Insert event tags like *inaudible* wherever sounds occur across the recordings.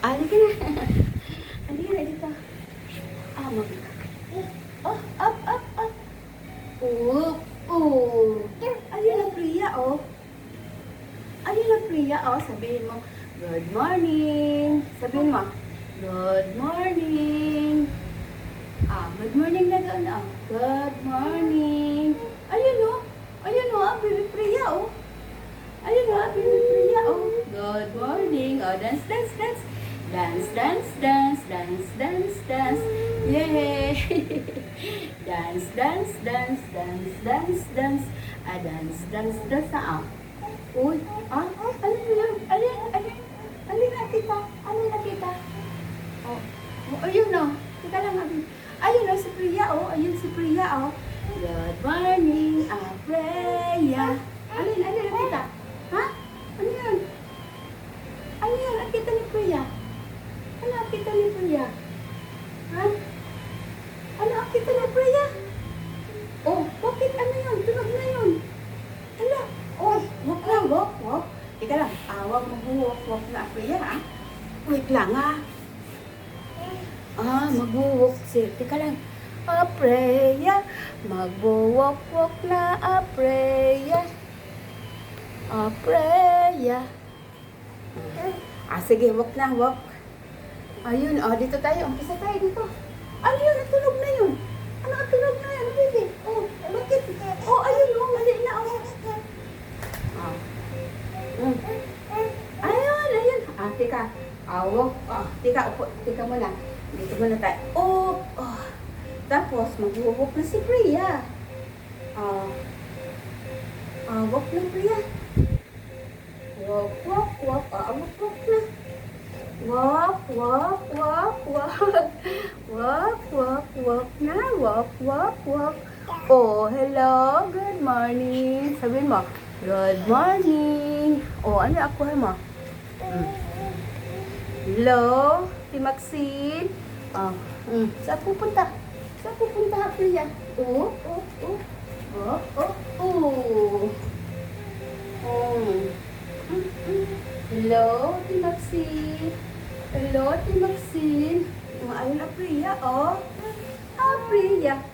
Ali ka na. Ali ka na dito. Ah, mag... Oh, up, up, up. Oh, oh. Ayun na Priya, oh. Ayun na Priya, oh. Sabihin mo, good morning. Sabihin mo, good morning. Ah, good morning na doon, oh. Good morning. Ayun, oh. Ayun, oh. ah, Baby Priya, oh. Ayun, oh. ah, Baby Priya, oh. Good morning. Oh, dance, dance, dance. Dance, dance, dance, dance, dance, dance. Yay! Dance, dance, dance, dance, dance, dance. Ah, dance, dance, dance na, ah. Uy, ah, ano yun? Alin, alin, alin na kita? Alin na kita? Oh, oh ayun oh. Teka lang, alin. Ayun oh, si Priya oh. Ayun si Priya oh. Wait lang, ha? Ah, magbuwak si, teka lang. Ah, Priya, magbuwak-wak na, ah, Priya. Ah. Ah, sige, wag na, wag. Ayun, oh, dito tayo. Umpisa tayo dito. Ano yun? Ang tunog na yun. Ano ang tunog na yun? Baby? Oh, bakit? Oh, ayun, oh, mali na, oh. Ah. Mm. Ayun, ayun. Ah, tika. Ah, wag. Ah, tika, upo. Tika muna. Dito muna tayo. Oh, oh. Tapos, maghuwag na si Priya. Ah. Ah, wag na Priya. Wag, wag, wag. Ah, wag, wag na. Wag, wag, wag, wag. Wag, wag, wag na. Wag, wag, wag. Oh, hello. Good morning. Sabihin mo, good morning. Oh, ano ako mo? Mm. Hello, si Maxine. Ah, mm. Saan pupunta? Saan pupunta, Priya? Oh, oh, oh. Oh, oh, oh. Oh. Mm, mm. Hello, Ti Maxine. Hello, Ti Maxine. Oh, ayun na Priya, oh. Ah, Priya.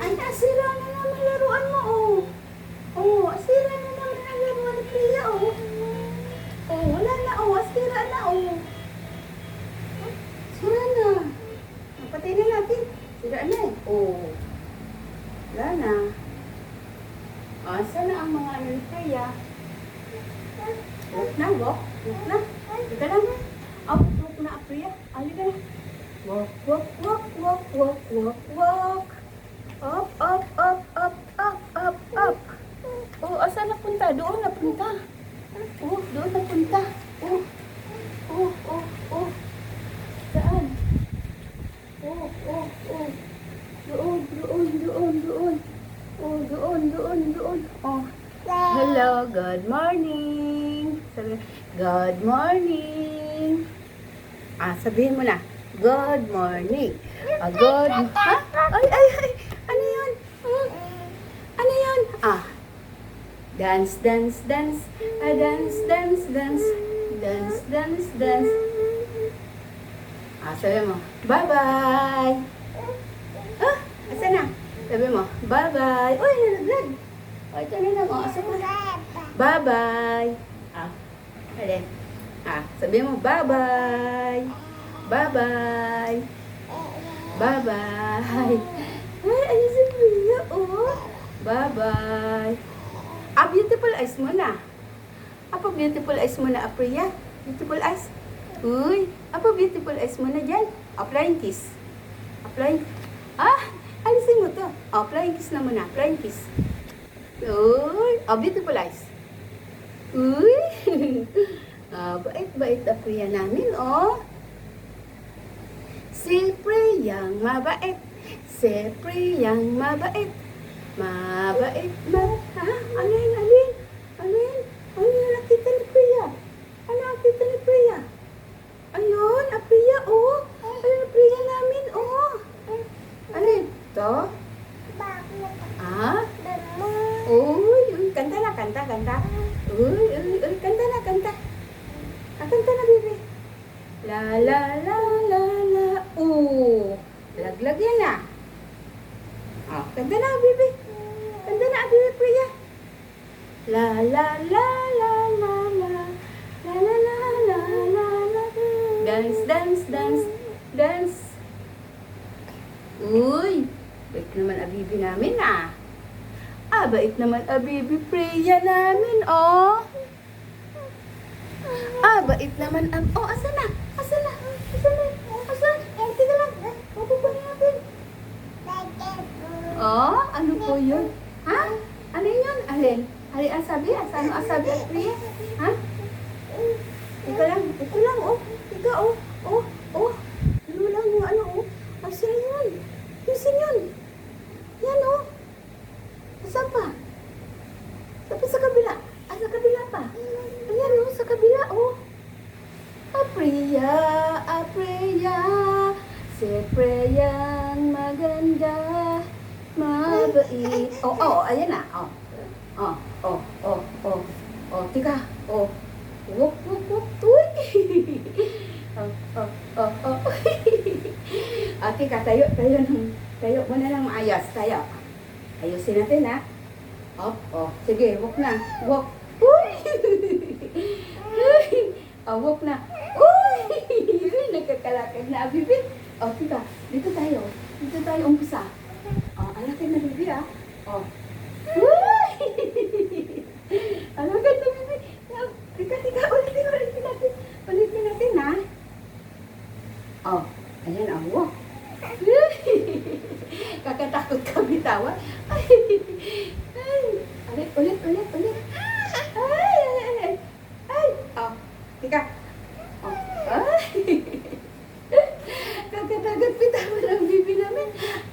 Ay, asira na naman laruan mo, oh. Oh, asira na naman ang laruan ni Priya, oh. Oh, wala na, oh. Asira na, oh. Sira na. Patay na natin. Sira na, eh. Oh. Wala na. Ah, saan na ang mga ano ni Priya? Walk na, walk. Walk na. Teka lang. Up, walk na, Priya. Ali ka na. Walk, walk, walk, walk, walk, walk, walk. Up, up, up, up, up, up, up. Oh, asa napunta? Doon napunta. Oh, doon napunta. Oh, oh, oh, oh. Saan? Oh, oh, oh. Doon, doon, doon, doon. Oh, doon, doon, doon. Oh. Hello, good morning. Sabi, good morning. Ah, sabihin mo na. Good morning. Ah, good... Ha? Ay, ay, ay. Ano yun? Hmm? Ano yun? Ah. Dance, dance, dance. Ah, dance, dance, dance. Dance, dance, dance. Ah, sabi mo, bye-bye. Ah, asa na? Sabi mo, bye-bye. Uy, nalaglag. O, ito na lang. O, asa na? Bye-bye. Alin? Ah, sabi mo, bye-bye. Bye-bye. Bye-bye. Ay, ayun si Priya, oh. Bye-bye. Ah, beautiful eyes mo na. Apa beautiful eyes mo na, ah, Priya? Beautiful eyes. Uy, apa beautiful eyes mo na dyan? Flying kiss. Flying... Ah, alisin mo to. Flying kiss na muna. Flying kiss. Uy, ah, beautiful eyes. Uy, ah, bait-bait na Priya namin, oh. Si Priyang mabait. Si Priyang mabait. Mabait, ma... Ha? Ano yun? Ano yun? Nakita ni Priya? Ano nakita ni Priya? Ayun, a Priya, oh. Ayun, a Priya namin, oh. Ano yun? To? Ah? Uy, uy, kanta na, kanta, kanta. Uy, uy, uy, kanta na, kanta. Ah, kanta na, baby. La, la, la, la, la. Oo. Laglag yan ah. Oh, kanta na, baby. Kanta na, baby Priya. La, la, la, la, la, la. La, la, la, la, la, la. Dance, dance, dance, dance. Uy, bait naman abibi namin ah. Ah, bait naman abibi Priya namin, oh. Ah, bait naman ang... Oh, asan na? Asan na? Asan na? Asan? Eh, tika lang. Mapupunin natin. Oh, ano po yun? Ha? Ano yun? Alin? Alin ang sabi? Asa ang sabi at Priya? Ha? Ika lang. Ika lang, oh. Ika, oh. Oh, oh. Ano lang ano, oh. Asan yun? Asan yun? Yan, oh. Asan pa? Sabi sa kabila. Ah, sa kabila pa. Ayan, oh, sa kabila, oh. Apriya, Apriya, si Preyang maganda, mabait. Oh, oh, ayan na, oh. Oh, oh, oh, oh, oh, tika, oh. Wuk, wuk, wuk, uy. oh, oh, oh, oh. *laughs* ah, tika, tayo, tayo, tayo mo na lang maayos, tayo. Ayusin natin, ha. Oh, oh, sige, wuk na, wuk. Uy! *laughs* Oh, wuk na. Uy! *laughs* Nagkakalakad na, bibi. Oh, tika, dito tayo. Dito tayo umpisa. Oh, alakad na, bibi, ah. Oh. Uy! alakad na, bibi. Oh, Tika, tika, ulitin, ulitin natin. Ulitin natin, ha. Oh, ayan, ah, wuk. Uy! Kakatakot ka bitawan. Ay! Ay! Ulit, ulit, ulit, ulit. Ay! Ay! Ay! Ay! Oh, tika. Oh, ay! Kakatakot bitawan ang bibi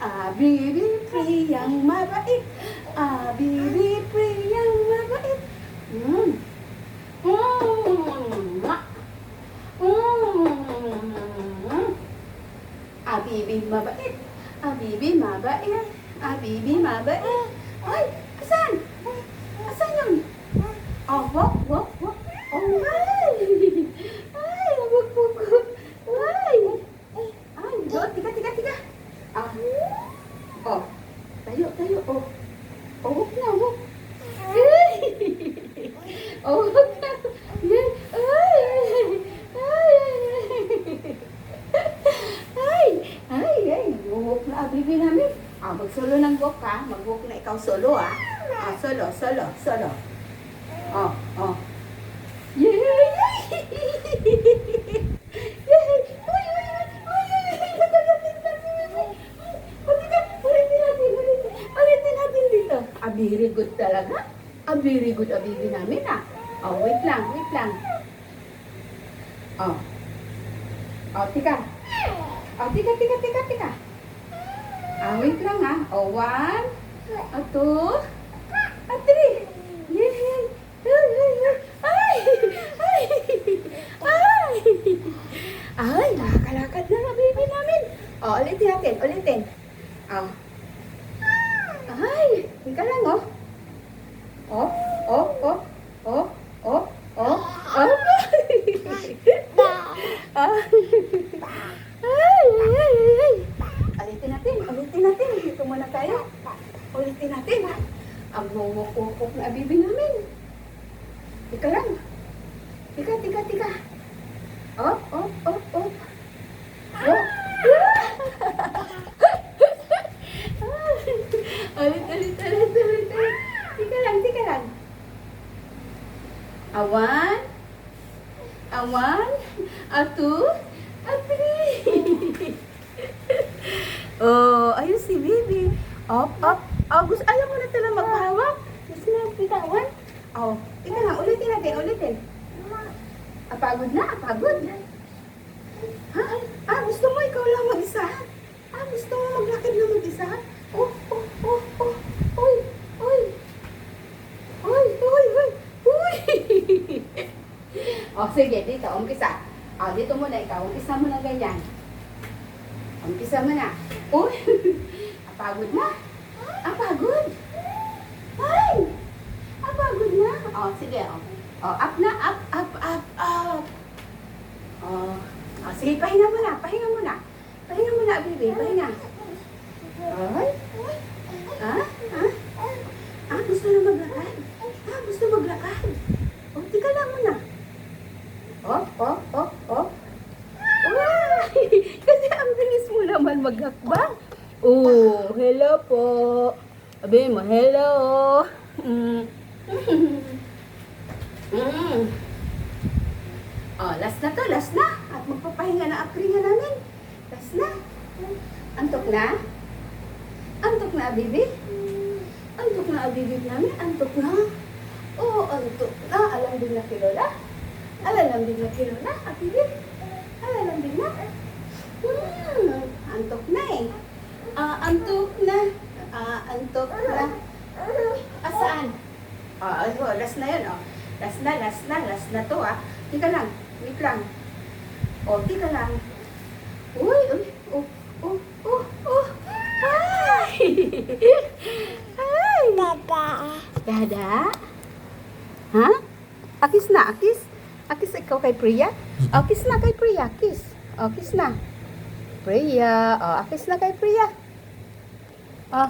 namin. Ah, bibi priyang mabait. Ah, bibi priyang mabait. Mm. Mm. Mm. Abibi mabait. Abibi mabait. Abibi mabait. Ay, asan? Asan yun? Oh, wak, wak, wak. Oh, ay! Ay, wak, wak, wak. Ay! Ay, do, tiga, tiga, tiga. Ah. Oh, tayo, tayo, oh. Oh, wak na, wak. Ay! Oh, wak na. Yan. Ay, ay, ay, ay, ay, ay, walk abibi namin. Ah, mag-solo ng walk ka. Mag-walk na ikaw solo, ah. Ah, solo, solo, solo. Oh, oh. Yay! Ah, very good talaga. Ah, very good abibi namin, ah. Oh, wait lang, wait lang. Oh. Oh, tika. Oh, tika, tika, tika, tika. Ah, wait lang ah. Oh, one, ah, two, ah, three. Yay! Ay, ay, ay. Ay! Ay! Ay! Ay, nakakalakad na ang baby namin. Oh, ulitin natin, ulitin. Oh. Ay, ika lang oh. Oh, oh, oh, oh, oh, oh, oh. *laughs* Ah. Ay, *laughs* ay, ay, ay. Ulitin natin, ulitin natin. Dito muna tayo. Ulitin natin, ha? Ang wawak-wakok na abibi namin. Tika lang. Tika, tika, tika. Oh, oh, oh, oh. Oh. ulit, ulit, ulit, ulit, ulit. Tika lang, tika lang. A one, a one, a two, a three. *laughs* oh, ayun si baby. Up, up. Oh, gusto, ayaw mo na talaga magpahawak. Gusto na bitawan. Oh, ika lang, ulitin natin, ulitin. Ah, pagod na, pagod. Ha? Ah, gusto mo ikaw lang mag-isa? Ah, gusto mo maglakad na mag-isa? Oh, oh, oh, oh. Uy, uy. Uy, uy, uy. Uy. *laughs* oh, sige, dito, umpisa. Ah, dito muna ikaw, umpisa mo na ganyan. Umpisa mo na. Uy, *laughs* ah, pagod na. Ah, pagod. Ay, ah, pagod na. Oh, sige, oh. Oh, up na, up, up, up, up. sige, pahinga muna, pahinga muna. Pahinga muna, baby, pahinga. Ay. Ha? Ha? Ah, gusto na maglakad? Ah, gusto maglakad? Oh, tika lang muna. Oh, oh, oh, oh. Ay! Kasi ang bilis mo naman maghakbang. Oh, hello po. Sabi mo, hello. Mm. Mm. Oh, last na to, last na. At magpapahinga na akringa namin. Last na. Antok na? Antok na, baby? Antok na, ang bibig namin. Antok na. Oo, antok na. Alam din na kilola. Alam din na ang bibig. Alam din na. Hmm, antok na eh. Ah, antok na. Ah, antok na. Asaan? Ah, oh, last na yun, oh. Last na, last na, to, ah. Tika lang, wait lang. Oh, tika lang. Uy, uy, oh, oh, oh, oh. Ay! *laughs* Ay! Dada. Dada? Ha? Akis na, akis. Akis ikaw kay Priya? Kiss na kay Priya, kiss. Oh, kiss na. Priya, oh, akis na kay Priya. Oh.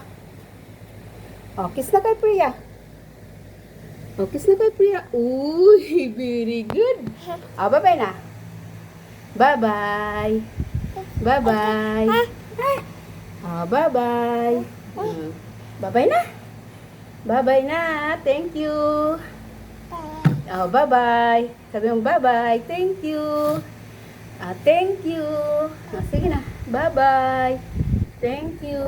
Oh, kiss na kay Priya. Oh, kiss na kay Priya. Uy, *laughs* very good. Oh, bye-bye na. Bye-bye. Bye-bye. Oh, bye-bye. Bye-bye na. Bye-bye na. Thank you. Oh, bye-bye. Sabi mo bye-bye. Thank you. Ah, thank you. Oh, sige na. Bye-bye. Thank you.